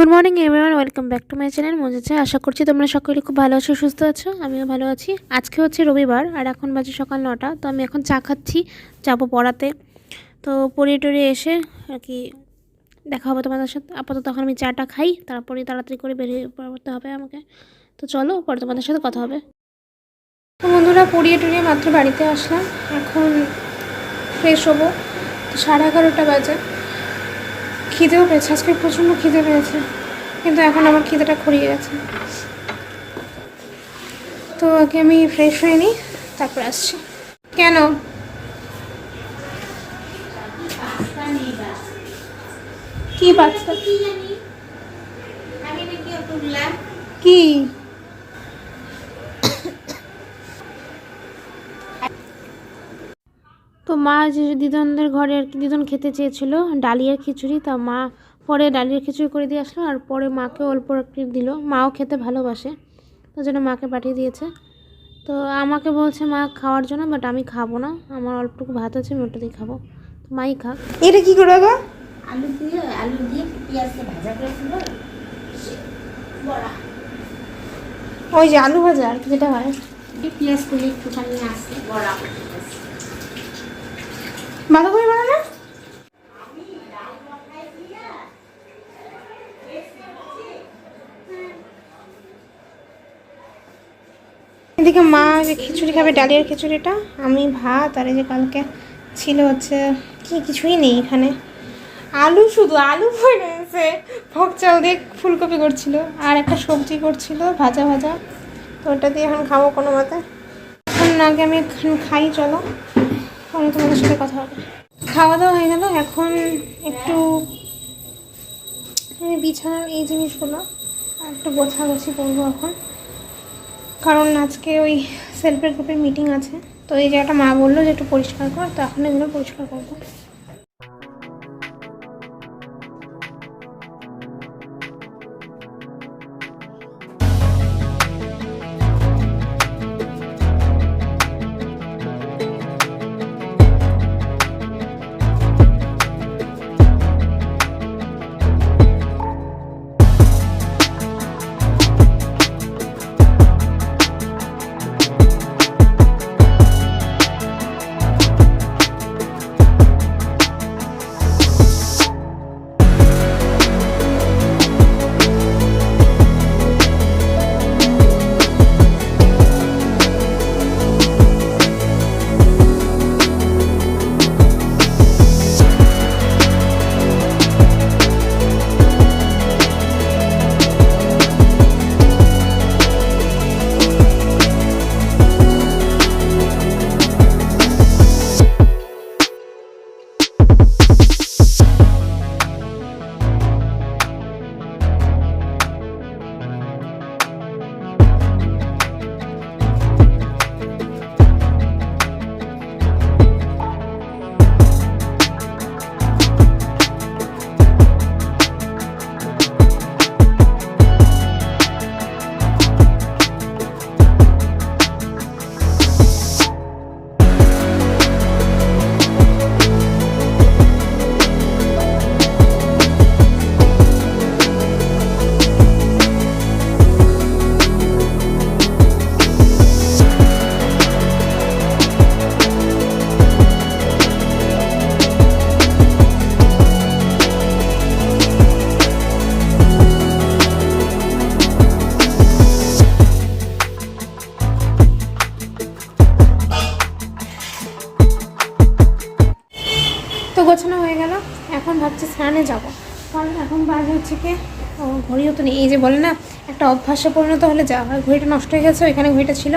Good morning everyone welcome back to my channel মজেছে আশা করছি তোমরা সকলে খুব ভালো আছো, সুস্থ আছো? আমিও ভালো আছি। আজকে হচ্ছে রবিবার, আর এখন বাজে সকাল নটা। তো আমি এখন চা খাচ্ছি, যাব পড়াতে। তো পড়িয়ে টড়িয়ে এসে আর কি দেখা হবে তোমাদের সাথে। আপাতত তখন আমি চাটা খাই, তারপরে তাড়াতাড়ি করে বেরিয়ে পড়তে হবে আমাকে। তো চলো, পরে তোমাদের সাথে কথা হবে। তো বন্ধুরা, পড়িয়ে টড়িয়ে মাত্র বাড়িতে আসলাম। এখন ফ্রেশ হব। সাড়ে এগারোটা বাজে। খিদেও পেয়েছে, আজকে প্রচণ্ড খিদে পেয়েছে। কিন্তু এখন আমার খিদেটা খড়িয়ে গেছে। তো আগে আমি ফ্রেশ হয়ে নিই, তারপর আসছি। কেন? কি কি? তো মা যে দিদনদের ঘরে আর কি দিদন খেতে চেয়েছিল ডালিয়ার খিচুড়ি, তা মা পরে ডালিয়ার খিচুড়ি করে দিয়ে আসলো আর পরে মাকে অল্প একটু দিল। মাও খেতে ভালোবাসে তার জন্য মাকে পাঠিয়ে দিয়েছে। তো আমাকে বলছে মা খাওয়ার জন্য বাট আমি খাব না। আমার অল্পটুকু ভাত আছে আমি ওটা দিয়ে খাব। তো মাই খাক। এটা কি করে গো? আলু দিয়ে আলু দিয়ে পেঁয়াজ ভাজা করেছিল। বড়া। ওই যে আলু ভাজা আর কি যেটা হয়। পেঁয়াজ করে একটুখানি আসছে বড়া। বাঁধাকপি এদিকে মা খিচুড়ি খাবে, ডালিয়ার খিচুড়িটা, আমি ভাত, আর এই যে কালকে ছিল হচ্ছে কি, কিছুই নেই এখানে। আলু শুধু, আলু পড়েছে ভোগ চাল দিয়ে ফুলকপি করছিল, আর একটা সবজি করছিল, ভাজা ভাজা। তো ওটা দিয়ে এখন খাব কোনো মতে। এখন আগে আমি এখন খাই, চলো। পরে তোমাদের সাথে কথা হবে। খাওয়া দাওয়া হয়ে গেল, এখন একটু আমি বিছানার এই জিনিসগুলো একটু গোছাগুছি করব এখন। কারণ আজকে ওই সেলফের গ্রুপের মিটিং আছে। তো এই জায়গাটা মা বলল যে একটু পরিষ্কার কর, তো এখন এগুলো পরিষ্কার করব। হচ্ছে কি, ও ঘড়িও তো নেই। এই যে বলে না, একটা অভ্যাসে পরিণত হলে যা হয়, ঘড়িটা নষ্ট হয়ে গেছে, ওইখানে ঘড়িটা ছিল।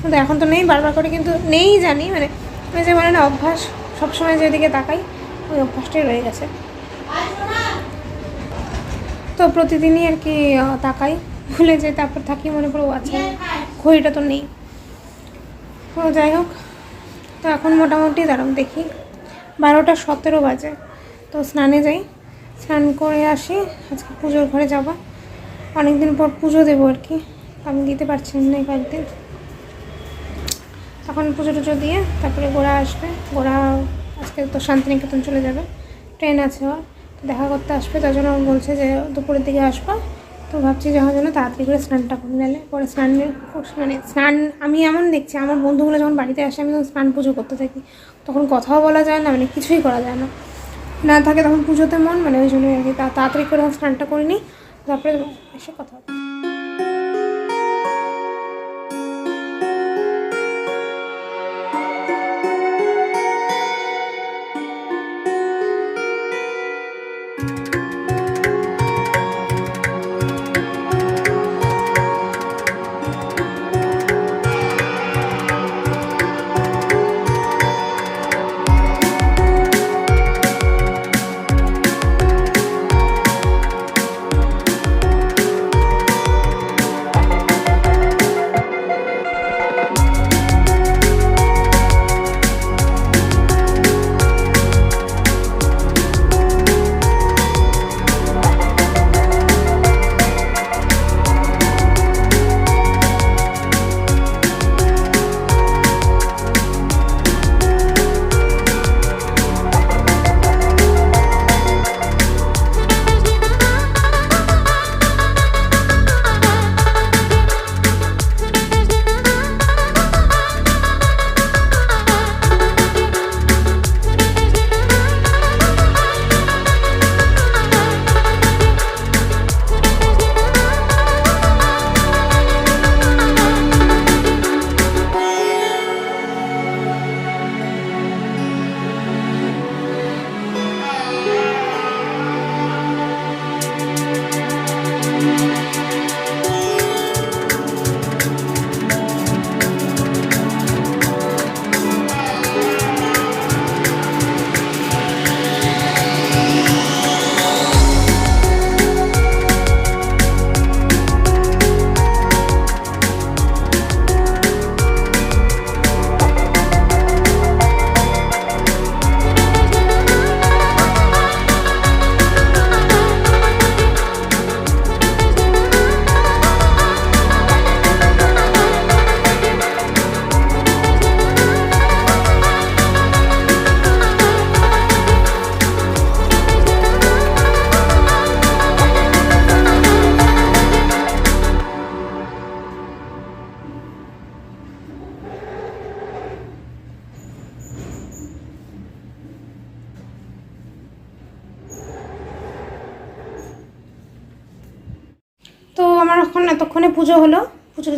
কিন্তু এখন তো নেই, বারবার করে কিন্তু নেই জানি মানে ওই যে বলে না, অভ্যাস সবসময় যেদিকে তাকাই, ওই অভ্যাসটাই রয়ে গেছে। তো প্রতিদিনই আর কি তাকাই, ভুলে যাই তারপর থাকি, মনে পড়ে, ও আচ্ছা ঘড়িটা তো নেই। তো যাই হোক, তো এখন মোটামুটি দাঁড়াও, দেখি। বারোটা সতেরো বাজে, তো স্নানে যাই। স্নান করে আসি। আজকে পুজোর ঘরে যাব। অনেক দিন পর পুজো দেবো আর কি। আমি দিতে পারছি না কয়েকদিন। তখন পুজো টুজো দিয়ে তারপরে গোড়া আসবে। গোড়া আজকে তো শান্তিনিকেতন চলে যাবে। ট্রেন আছে ওর। তো দেখা করতে আসবে। তার জন্য বলছে যে দুপুরের দিকে আসব। তো ভাবছি যখন জন্য তাড়াতাড়ি করে স্নানটা করে নিলে পরে স্নানের মানে স্নান আমি এমন দেখছি, আমার বন্ধুগুলো যখন বাড়িতে আসে, আমি তখন স্নান পুজো করতে থাকি, তখন কথাও বলা যায় না মানে কিছুই করা যায় না। না থাকে তখন পুজোতে মন মানে ওই জন্যই আর কি। তাড়াতাড়ি করে স্নানটা করে নিই, তারপরে এসে কথা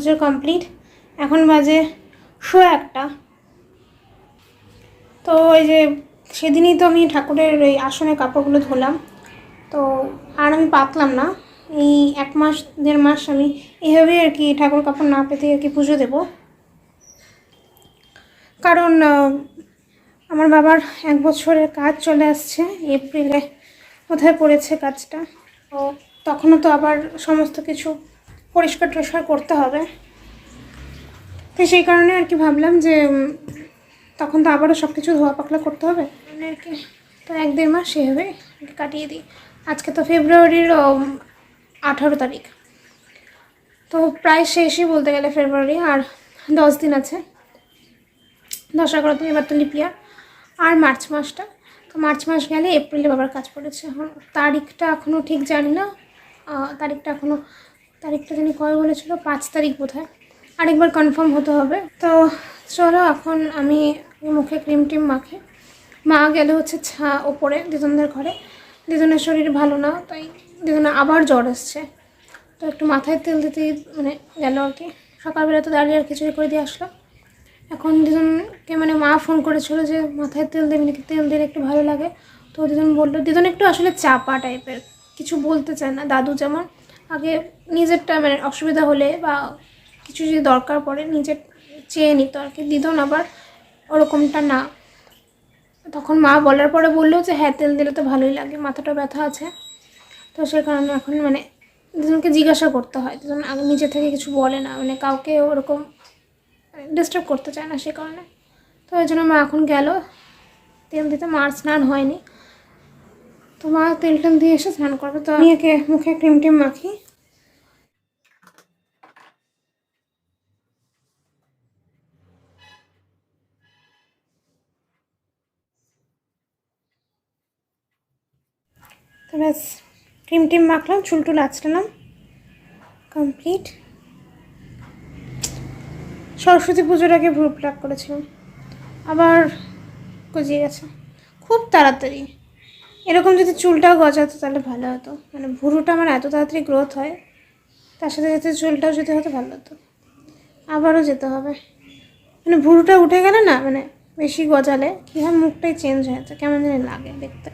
পুজো কমপ্লিট এখন বাজে শো একটা। তো ওই যে সেদিনই তো আমি ঠাকুরের ওই আসনের কাপড়গুলো ধুলাম। তো আর আমি পাতলাম না। এই এক মাস, দেড় মাস আমি এইভাবেই আর কি ঠাকুর কাপড় না পেতে আর কি পুজো দেবো। কারণ আমার বাবার এক বছরের কাজ চলে আসছে, এপ্রিলে কোথায় পড়েছে কাজটা। তো তখনও তো আবার সমস্ত কিছু পরিষ্কার টরিষ্কার করতে হবে। তো সেই কারণে আর কি ভাবলাম যে তখন তো আবারও সব কিছু ধোয়া পাকলা করতে হবে। আর কি। তো এক দেড় মাস সেভাবে কাটিয়ে দিই। আজকে তো ফেব্রুয়ারির আঠারো তারিখ। তো প্রায় শেষই বলতে গেলে ফেব্রুয়ারি আর দশ দিন আছে। দশ এগারো দিন এবার তো লিপিয়া আর মার্চ মাসটা। তো মার্চ মাস গেলে এপ্রিলে বাবার কাজ পড়েছে। এখন তারিখটা এখনও ঠিক জানি না। তারিখটা এখনও তারিখটা জানি কবে বলেছিল? পাঁচ তারিখ বোধ হয় আরেকবার কনফার্ম হতে হবে। তো চলো, এখন আমি মুখে ক্রিম টিম মাখে। মা গেলে হচ্ছে ছা ওপরে, দিদনদের ঘরে। দিদনের শরীর ভালো না, তাই দিদনের আবার জ্বর এসছে। তো একটু মাথায় তেল দিতে মানে গেল আর কি। সকালবেলা তো দাঁড়িয়ে আর খিচুড়ি করে দিয়ে আসলো। এখন দুজনকে মানে মা ফোন করেছিল যে, মাথায় তেল দেবে নাকি তেল দিলে একটু ভালো লাগে? তো দুজন বলল দুজন একটু আসলে চাপা টাইপের কিছু বলতে চায় না, দাদু যেমন আগে নিজেরটা মানে অসুবিধা হলে বা কিছু যদি দরকার পড়ে নিজের চেয়ে নিত আর কি দিদন আবার ওরকমটা না। তখন মা বলার পরে বলল যে হ্যাঁ তেল দিলে তো ভালোই লাগে, মাথাটা ব্যথা আছে। তো সে কারণে এখন মানে দুজনকে জিজ্ঞাসা করতে হয়, দুজন আগে নিজে থেকে কিছু বলে না মানে কাউকে ওরকম ডিস্টার্ব করতে চায় না সে কারণে। তো ওই জন্য মা এখন গেল, তেল দিতে মার স্নান হয়নি। তো মা তেল টেল দিয়ে এসে স্নান করবে তো আমি একে মুখে ক্রিম টিম মাখি তো ব্যাস, ক্রিম টিম মাখলাম, চুল টুল আঁচড়ালাম। কমপ্লিট। সরস্বতী পুজোর আগে ভ্রু করেছিলাম। আবার গজিয়ে গেছে। খুব তাড়াতাড়ি। এরকম যদি চুলটাও গজাতো তাহলে ভালো হতো। মানে ভুরুটা আমার এত তাড়াতাড়ি গ্রোথ হয়, তার সাথে সাথে চুলটাও যদি হতো ভালো হতো। আবারও যেতে হবে। মানে ভুরুটা উঠে গেলে না মানে বেশি গজালে কী হয়, মুখটাই চেঞ্জ হয়ে যাচ্ছে কেমন জানি লাগে দেখতে।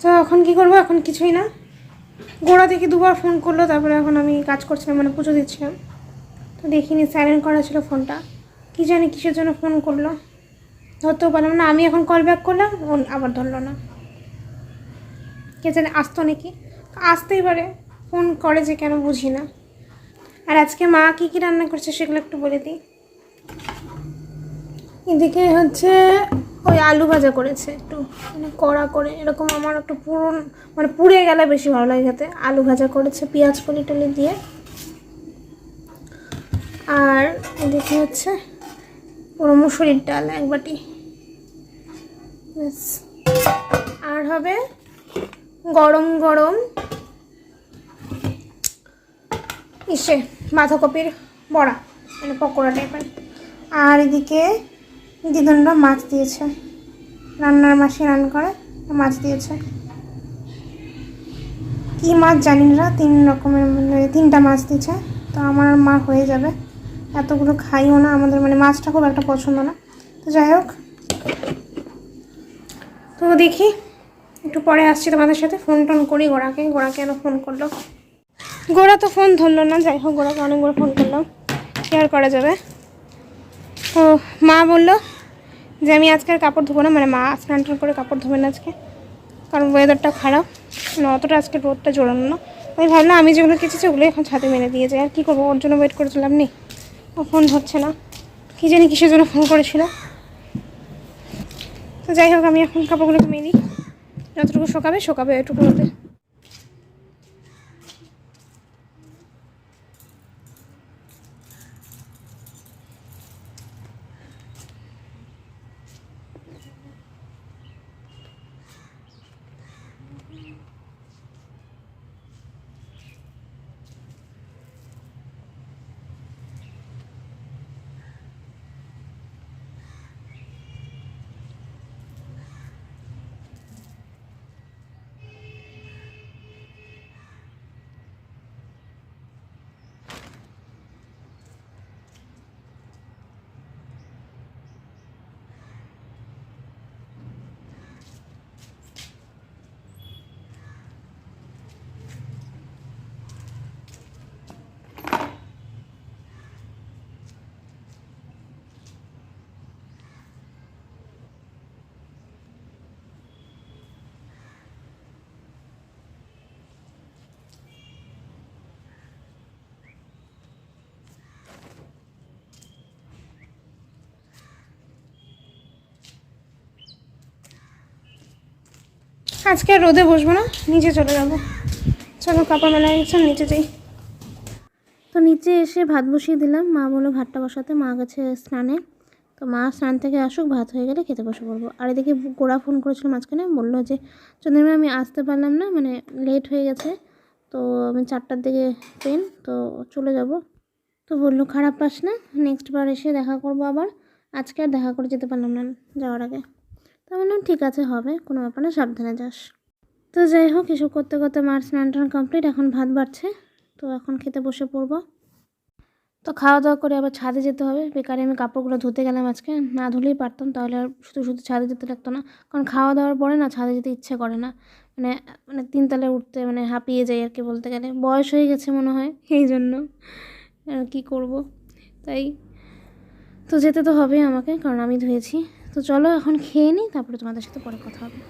তো এখন কি করব? এখন কিছুই না। গোড়া থেকে দুবার ফোন করল, তারপরে এখন আমি কাজ করছিলাম মানে পুজো দিচ্ছিলাম। তো দেখিনি সাইলেন্ট করা ছিল ফোনটা কি জানি কিসের জন্য ফোন করল। ধরতেও পারলাম না, আমি এখন কল ব্যাক করলাম আবার ধরলো না। কে জানে আসতো নাকি? আসতেই পারে ফোন করে যে কেন বুঝি না। আর আজকে মা কী কী রান্না করছে সেগুলো একটু বলে দিই। এদিকে হচ্ছে ওই আলু ভাজা করেছে একটু মানে কড়া করে, এরকম আমার একটু পুরন মানে পুড়ে গেলে বেশি ভালো লাগে খেতে। আলু ভাজা করেছে পেঁয়াজ কলি টলি দিয়ে। আর এদিকে হচ্ছে পুরো মুসুরির ডাল এক বাটি। আর হবে গরম গরম ইসে বাঁধাকপির বড়া মানে পকোড়া টাইপের আর এদিকে দিদনরা মাছ দিয়েছে। রান্নার মাসি রান করে মাছ দিয়েছে। কি মাছ জানি না, তিন রকমের মানে তিনটা মাছ দিয়েছে। তো আমার মা হয়ে যাবে। এতগুলো খাইও না, আমাদের মানে মাছটা খুব একটা পছন্দ না। তো যাই হোক। তো দেখি, একটু পরে আসছি তোমাদের সাথে, ফোন টোন করি গোড়াকে গোড়া কেন ফোন করল? গোড়া তো ফোন ধরলো না, যাই হোক গোড়াকে অনেকগুলো ফোন করলাম শেয়ার করা যাবে? তো মা বলল যে আমি আজকে আর কাপড় ধোবো না মানে মা স্নান টান করে কাপড় ধোবে না আজকে, কারণ ওয়েদারটা খারাপ মানে অতটা আজকে রোদটা জোরানো না। আমি ভাবলাম আমি যেগুলো কেচেছি ওগুলো এখন ছাদে মেনে দিয়ে যাই, আর কী করব? ওর জন্য ওয়েট করেছিলাম নি ও ফোন ধরছে না। কী জানি কিসের জন্য ফোন করেছিল। তো যাই হোক, আমি এখন কাপড়গুলোকে মেরি যতটুকু শোকাবে শোকাবে, এটুকু হবে। আজকে আর রোদে বসবো না, নিচে চলে যাব। চলো, কাপড় মেলা গেছে নিচে যাই। তো নিচে এসে ভাত বসিয়ে দিলাম। মা বলল ভাতটা বসাতে, মা গেছে স্নানে। তো মা স্নান থেকে আসুক, ভাত হয়ে গেলে খেতে বসে পড়ব। আর এদিকে গোড়া ফোন করেছিল মাঝখানে, বলল যে, চন্দ্রিমা, আমি আসতে পারলাম না মানে লেট হয়ে গেছে। তো আমি চারটার দিকে ট্রেন তো চলে যাব। তো বলল, খারাপ পাস না নেক্সট বার এসে দেখা করব আবার। আজকে আর দেখা করে যেতে পারলাম না, যাওয়ার আগে। তো বললাম, ঠিক আছে, হবে, কোনো ব্যাপার সাবধানে যাস। তো যাই হোক, এসব করতে করতে মার স্নান টান কমপ্লিট এখন ভাত বাড়ছে, তো এখন খেতে বসে পড়ব। তো খাওয়া দাওয়া করে আবার ছাদে যেতে হবে, বেকারে আমি কাপড়গুলো ধুতে গেলাম আজকে, না ধুলেই পারতাম, তাহলে আর শুধু শুধু ছাদে যেতে লাগতো না, কারণ খাওয়া দাওয়ার পরে না ছাদে যেতে ইচ্ছে করে না মানে মানে তিনতলায় উঠতে মানে হাঁপিয়ে যাই আর কি বলতে গেলে, বয়স হয়ে গেছে মনে হয়, এই জন্য কী করব, তাই, তো যেতে তো হবেই আমাকে, কারণ আমি ধুয়েছি। তো চলো এখন খেয়ে নিই তারপরে তোমাদের সাথে পরে কথা হবে।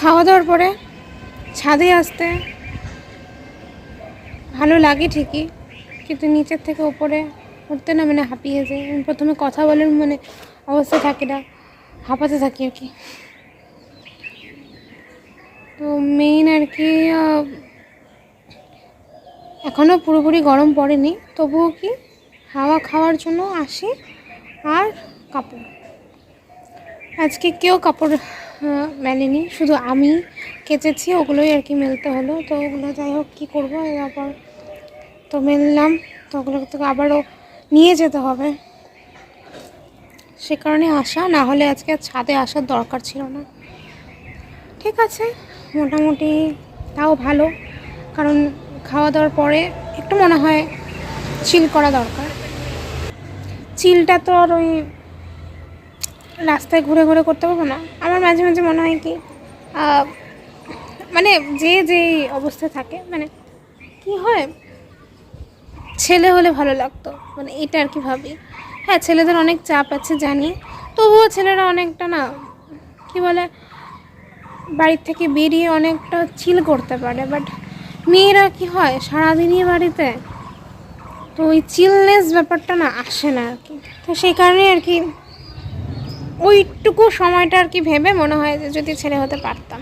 খাওয়া দাওয়ার পরে ছাদে আসতে ভালো লাগে ঠিকই, কিন্তু নিচের থেকে ওপরে উঠতে না মানে হাঁপিয়ে যায় প্রথমে কথা বলার মানে অবস্থা থাকে না, হাঁপাতে থাকি আর কি। তো মেইন আর কি এখনও পুরোপুরি গরম পড়েনি, তবুও কি হাওয়া খাওয়ার জন্য আসি আর কাপড়। আজকে কেউ কাপড় মেলেনি। শুধু আমি কেচেছি, ওগুলোই আর কি মেলতে হলো। তো ওগুলো যাই হোক, কী করব? তারপর তো মেললাম। তো ওগুলো তো আবারও নিয়ে যেতে হবে। সে কারণে আসা, না হলে আজকে ছাদে আসার দরকার ছিল না। ঠিক আছে, মোটামুটি তাও ভালো। কারণ খাওয়া দাওয়ার পরে একটু মনে হয় চিল করা দরকার। চিলটা তো আর ওই রাস্তায় ঘুরে ঘুরে করতে পারব না? আমার মাঝে মাঝে মনে হয় কি মানে যে যেই অবস্থায় থাকে মানে কি হয়, ছেলে হলে ভালো লাগতো মানে এটা আর কি ভাবি। হ্যাঁ ছেলেদের অনেক চাপ আছে, জানি। তবুও ছেলেরা অনেকটা না, কি বলে, বাড়ির থেকে বেরিয়ে অনেকটা চিল করতে পারে। বাট মেয়েরা কি হয়, সারাদিনই বাড়িতে, তো ওই চিলনেস ব্যাপারটা না আসে না আর কি। তো সেই কারণে আর কি ওইটুকু সময়টা আর কি ভেবে মনে হয় যে যদি ছেলে হতে পারতাম।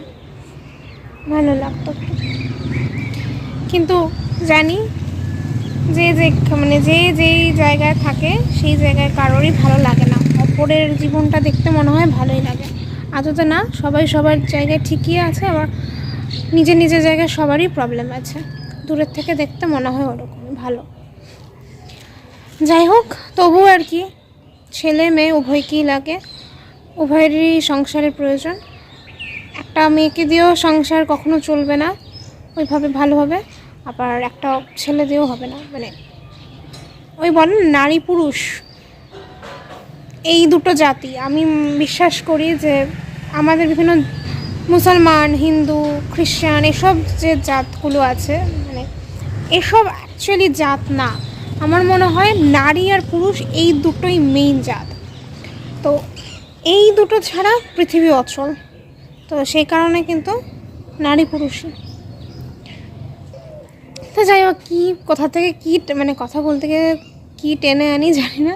ভালো লাগতো। কিন্তু জানি যে যে মানে যে যেই জায়গায় থাকে, সেই জায়গায় কারোরই ভালো লাগে না। অপরের জীবনটা দেখতে মনে হয় ভালোই লাগে। আদত না, সবাই সবার জায়গায় ঠিকই আছে, আবার নিজের নিজের জায়গায় সবারই প্রবলেম আছে। দূরের থেকে দেখতে মনে হয় ওরকমই ভালো। যাই হোক তবু আর কি, ছেলে মেয়ে উভয়কেই লাগে। উভয়েরই সংসারের প্রয়োজন। একটা মেয়েকে দিয়েও সংসার কখনো চলবে না। ওইভাবে ভালোভাবে আবার একটা ছেলে দিয়েও হবে না। মানে ওই বলেন নারী পুরুষ। এই দুটো জাতি। আমি বিশ্বাস করি যে আমাদের বিভিন্ন মুসলমান, হিন্দু, খ্রিস্টান, এসব যে জাতগুলো আছে মানে এসব অ্যাকচুয়ালি জাত না। আমার মনে হয় নারী আর পুরুষ এই দুটোই মেইন জাত। তো এই দুটো ছাড়া পৃথিবী অচল। তো সেই কারণে কিন্তু নারী পুরুষই। তো যাই হোক, কী কোথা থেকে কী মানে কথা বলতে গিয়ে কী টেনে আনি জানি না।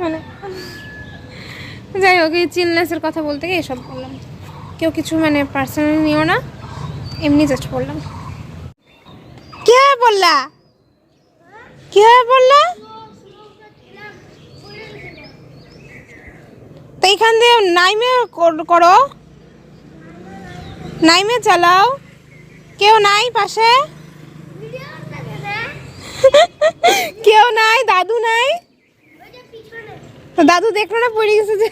মানে যাই হোক, এই চিলনেসের কথা বলতে গিয়ে এসব বললাম। কেউ কিছু মানে পার্সোনালি নিও না, এমনি জাস্ট বললাম। কীভাবে বললা কীভাবে বললা তো এইখান দিয়ে নাইমে কর- নাইমে চালাও। কেউ নাই পাশে? কেউ নাই? দাদু নাই? দাদু দেখল না পড়ে গেছে যে?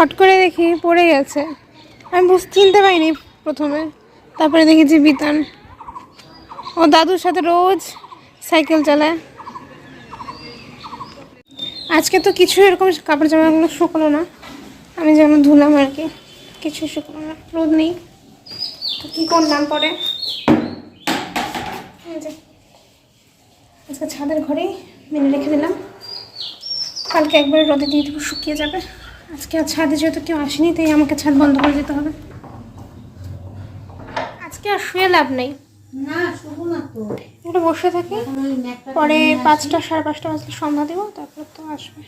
হট করে দেখি, পড়ে গেছে। আমি বুঝতে চিনতে পারিনি প্রথমে। তারপরে দেখেছি বিতান ও দাদুর সাথে রোজ সাইকেল চালায়। আজকে তো কিছু এরকম কাপড় জামাগুলো শুকলো না। আমি যেমন ধুলাম আর কি, কিছু শুকলো না, রোদ নেই। তো কী করলাম পরে? আজকে ছাদের ঘরেই মেনে রেখে দিলাম। কালকে একবার রোদে দিয়ে দেবো, শুকিয়ে যাবে। আজকে আর ছাদে যেহেতু কেউ আসেনি তাই আমাকে ছাদ বন্ধ করে যেতে হবে। আজকে আর শুয়ে লাভ নেই। না শুভ না তো। একটু বসে থাকি পরে পাঁচটা সাড়ে পাঁচটা বাজলে সন্ধ্যা দেবো তারপর তো আসবে।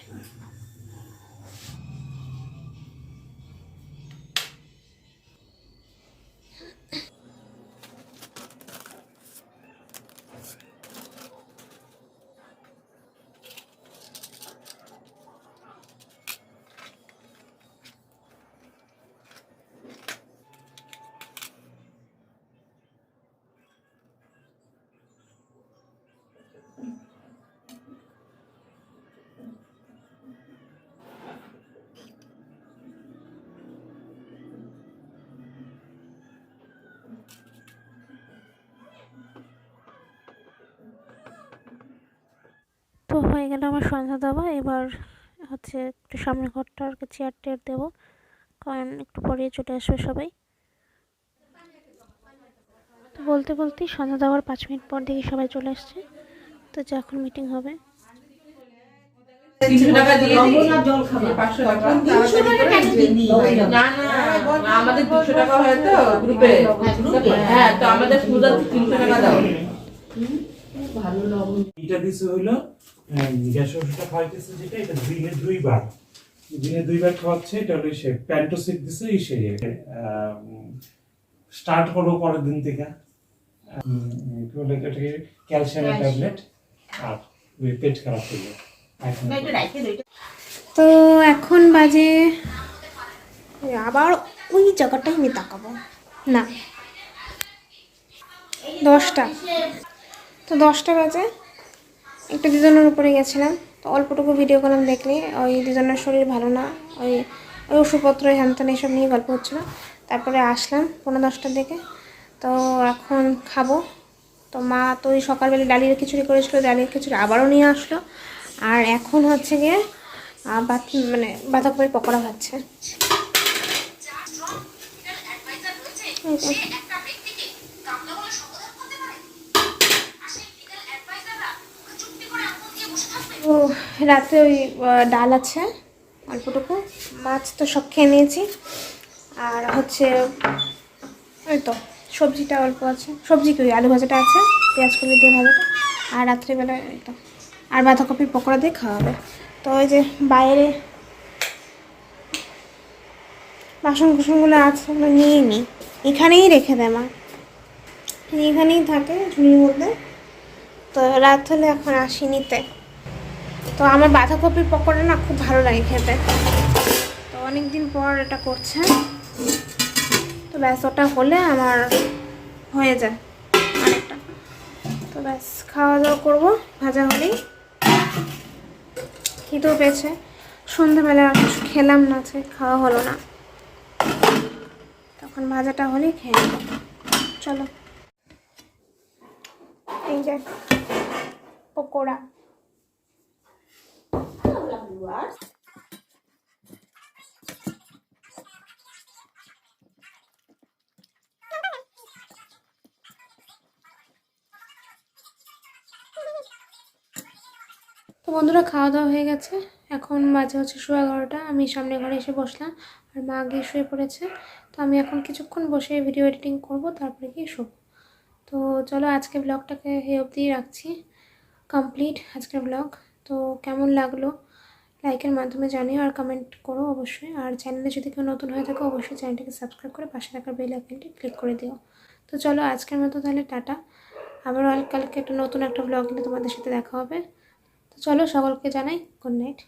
হয়ে গেল আমার সন্ধ্যা দেওয়া। এবার হচ্ছে একটু সামনে ঘরটা আর কি চেয়ার টেয়ার দেবো। কারণ একটু পরে চলে আসবে সবাই। তো বলতে বলতেই সন্ধ্যা দেওয়ার পাঁচ মিনিট পর দেখি সবাই চলে আসছে। তো যে এখন মিটিং হবে। টাকা তিনশো টাকা দিবি? আমাদের হয় তো গ্রুপে হ্যাঁ, হ্যাঁ তো আমাদের তিনশো টাকা দাও। ভালো লবণ। এটা দিছে হইল গ্যাস ওষুধটা খাওয়াইতেছে যেটা এটা দিনে দুইবার। দিনে দুইবার খাওয়াচ্ছে এটা হলো সে প্যান্টোসিড দিছে এই সে স্টার্ট করব পরের দিন থেকে। ক্যালসিয়ামের ট্যাবলেট আর ওই পেট খারাপ এটা তো এখন বাজে আবার ওই জায়গাটাই আমি তাকাবো। না। দশটা। তো দশটা বাজে। একটু দুজনের উপরে গেছিলাম তো অল্পটুকু ভিডিও করলাম দেখলে ওই দুজনের শরীর ভালো না ওই ওই ওষুধপত্র হ্যান এইসব নিয়ে গল্প হচ্ছিল। তারপরে আসলাম পনেরো দশটার দিকে তো এখন খাব। তো মা তো ওই সকালবেলা ডালির খিচুড়ি করেছিল ডালির খিচুড়ি আবারও নিয়ে আসলো। আর এখন হচ্ছে গিয়ে মানে বাঁধাকপির পকোড়া খাচ্ছে এই যে। ও, রাতে ওই ডাল আছে, অল্পটুকু। মাছ তো সব খেয়ে নিয়েছি। আর হচ্ছে, ওই তো, সবজিটা অল্প আছে। সবজি কি ওই আলু ভাজাটা আছে, পেঁয়াজ কলি দিয়ে ভাজাটা। আর রাত্রিবেলা এই তো। আর বাঁধাকপির পকোড়া দিয়ে খাওয়া হবে। তো ওই যে বাইরে বাসন কুসনগুলো আছে, ওগুলো নিয়ে নিই এখানেই রেখে দেয় মা। এখানেই থাকে ঝুড়ির মধ্যে। তো রাত হলে এখন আসি নিতে তো আমার বাঁধাকপির পকোড়া না খুব ভালো লাগে খেতে। তো অনেক দিন পর এটা করছে। তো ব্যাস, ওটা হলে আমার হয়ে যায় অনেকটা। তো ব্যাস খাওয়া দাওয়া করব, ভাজা হলেই। খিদেও পেয়েছে। সন্ধ্যাবেলা কিছু খেলাম না আজকে খাওয়া হলো না। তখন ভাজাটা হলেই খেয়ে নেব। চলো। এই যে, পকোড়া। Viewers, তো বন্ধুরা খাওয়া দাওয়া হয়ে গেছে। এখন বাজে হচ্ছে শো এগারোটা। আমি সামনে ঘরে এসে বসলাম। আর মা গিয়ে শুয়ে পড়েছে। তো আমি এখন কিছুক্ষণ বসে ভিডিও এডিটিং করব তারপরে গিয়ে শোব। তো চলো আজকে ব্লগটাকে এই অবধি রাখছি। কমপ্লিট আজকের ব্লগ তো কেমন লাগল? লাইকের মাধ্যমে জানিও আর কমেন্ট করো অবশ্যই। আর চ্যানেলে যদি কেউ নতুন হয়ে থাকে, অবশ্যই চ্যানেলটিকে সাবস্ক্রাইব করে পাশে থাকা বেল আইকনটি ক্লিক করে দিও। তো চলো আজকের মতো তাহলে টাটা। আবার কালকে একটা নতুন একটা ব্লগ নিয়ে তোমাদের সাথে দেখা হবে। তো চলো সকলকে জানাই গুড নাইট